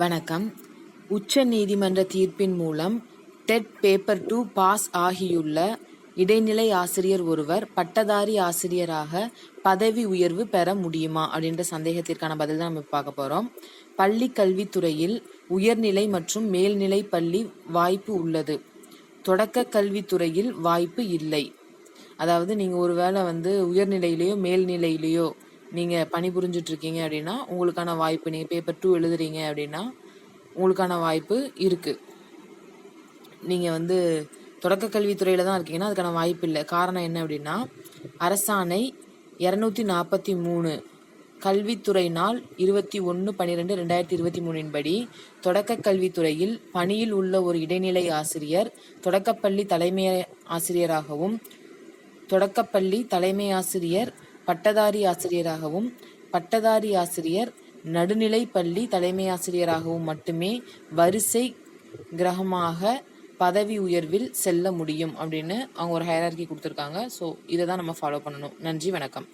வணக்கம். உச்ச நீதிமன்ற தீர்ப்பின் மூலம் டெட் பேப்பர் டூ பாஸ் ஆகியுள்ள இடைநிலை ஆசிரியர் ஒருவர் பட்டதாரி ஆசிரியராக பதவி உயர்வு பெற முடியுமா அப்படின்ற சந்தேகத்திற்கான பதில் தான் நம்ம பார்க்க போகிறோம் பள்ளி கல்வித்துறையில் உயர்நிலை மற்றும் மேல்நிலை பள்ளி வாய்ப்பு உள்ளது. தொடக்க கல்வித்துறையில் வாய்ப்பு இல்லை. அதாவது நீங்கள் ஒருவேளை வந்து உயர்நிலையிலேயோ மேல்நிலையிலேயோ நீங்கள் பணிபுரிஞ்சிட்டு இருக்கீங்க அப்படின்னா உங்களுக்கான வாய்ப்பு நீங்கள் பேப்பர் டூ எழுதுறீங்க அப்படின்னா உங்களுக்கான வாய்ப்பு இருக்குது நீங்கள் வந்து தொடக்க கல்வித்துறையில் தான் இருக்கீங்கன்னா அதுக்கான வாய்ப்பு இல்லை. காரணம் என்ன அப்படின்னா அரசாணை இரநூத்தி நாற்பத்தி மூணு கல்வித்துறை நாள் இருபத்தி ஒன்று பன்னிரெண்டு ரெண்டாயிரத்தி இருபத்தி மூணின் படி தொடக்க கல்வித்துறையில் பணியில் உள்ள ஒரு இடைநிலை ஆசிரியர் தொடக்கப்பள்ளி தலைமை ஆசிரியராகவும் தொடக்கப்பள்ளி தலைமை ஆசிரியர் பட்டதாரி ஆசிரியராகவும் பட்டதாரி ஆசிரியர் நடுநிலை பள்ளி தலைமை ஆசிரியராகவும் மட்டுமே வரிசை கிரகமாக பதவி உயர்வில் செல்ல முடியும் அப்படின்னு அவங்க ஒரு ஹைரார்கி கொடுத்துருக்காங்க. ஸோ இதை தான் நம்ம ஃபாலோ பண்ணணும். நன்றி வணக்கம்.